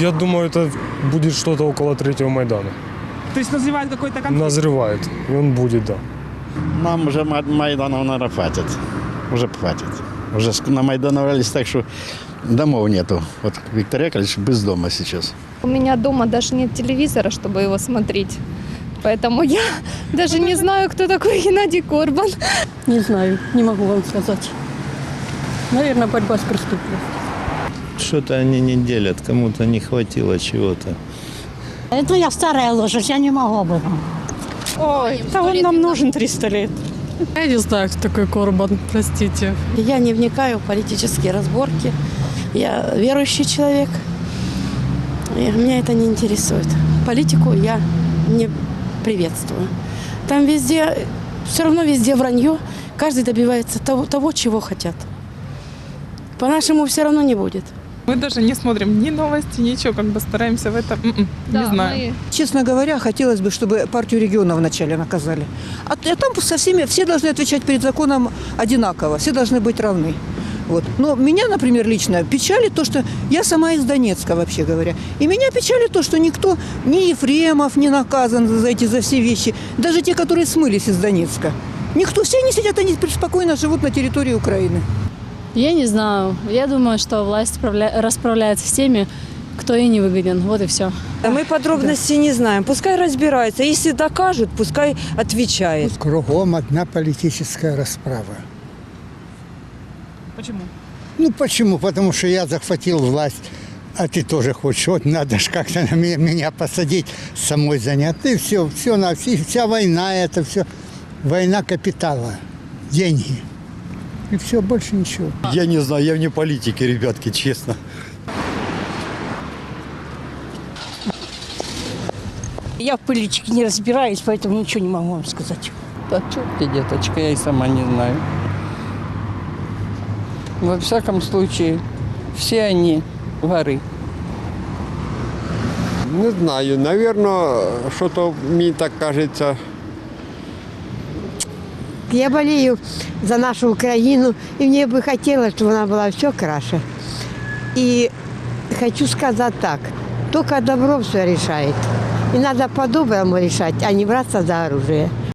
я думаю, это будет что-то около третьего Майдана. То есть назревает какой-то конфликт? Назревает. И он будет, да. Нам уже Май- Майданов, наверное, хватит. Уже хватит. Уже ск- намайдановались так, что домов нету. Вот Виктор Яковлевич без дома сейчас. У меня дома даже нет телевизора, чтобы его смотреть. Поэтому я даже не знаю, кто такой Геннадий Корбан. Не знаю, не могу вам сказать. Наверное, борьба с преступностью. Что-то они не делят, кому-то не хватило чего-то. Это я старая лошадь, я не могу об этом. Ой, да он нам нужен 300 лет. Я не знаю, кто такой Корбан, простите. Я не вникаю в политические разборки. Я верующий человек. И меня это не интересует. Политику я не приветствую. Там везде, все равно везде вранье. Каждый добивается того, того чего хотят. По-нашему все равно не будет. Мы даже не смотрим ни новости, ничего, как бы стараемся в это, м-м, не знаю. мы Честно говоря, хотелось бы, чтобы партию региона вначале наказали. А, а там со всеми, все должны отвечать перед законом одинаково, все должны быть равны. Вот. Но меня, например, лично печалит то, что я сама из Донецка, вообще говоря. И меня печалит то, что никто, ни Ефремов не наказан за эти за все вещи, даже те, которые смылись из Донецка. Никто, все они сидят, они спокойно живут на территории Украины. Я не знаю. Я думаю, что власть справля- расправляется с теми, кто ей не выгоден. Вот и все. Мы подробностей не знаем. Пускай разбираются. Если докажут, пускай отвечает. Кругом одна политическая расправа. Почему? Ну почему? Потому что я захватил власть, а ты тоже хочешь. Вот надо же как-то на меня, меня посадить, самой заняться. И все, все, на, все, вся война это все. Война капитала, деньги. И все, больше ничего. Я не знаю, я вне политики, ребятки, честно. Я в политике не разбираюсь, поэтому ничего не могу вам сказать. Да что ты, деточка, я и сама не знаю. Во всяком случае, все они воры. Не знаю, наверное, что-то мне так кажется. Я болею за нашу Украину, и мне бы хотелось, чтобы она была все краше. И хочу сказать так, только добро все решает. И надо по-доброму решать, а не браться за оружие.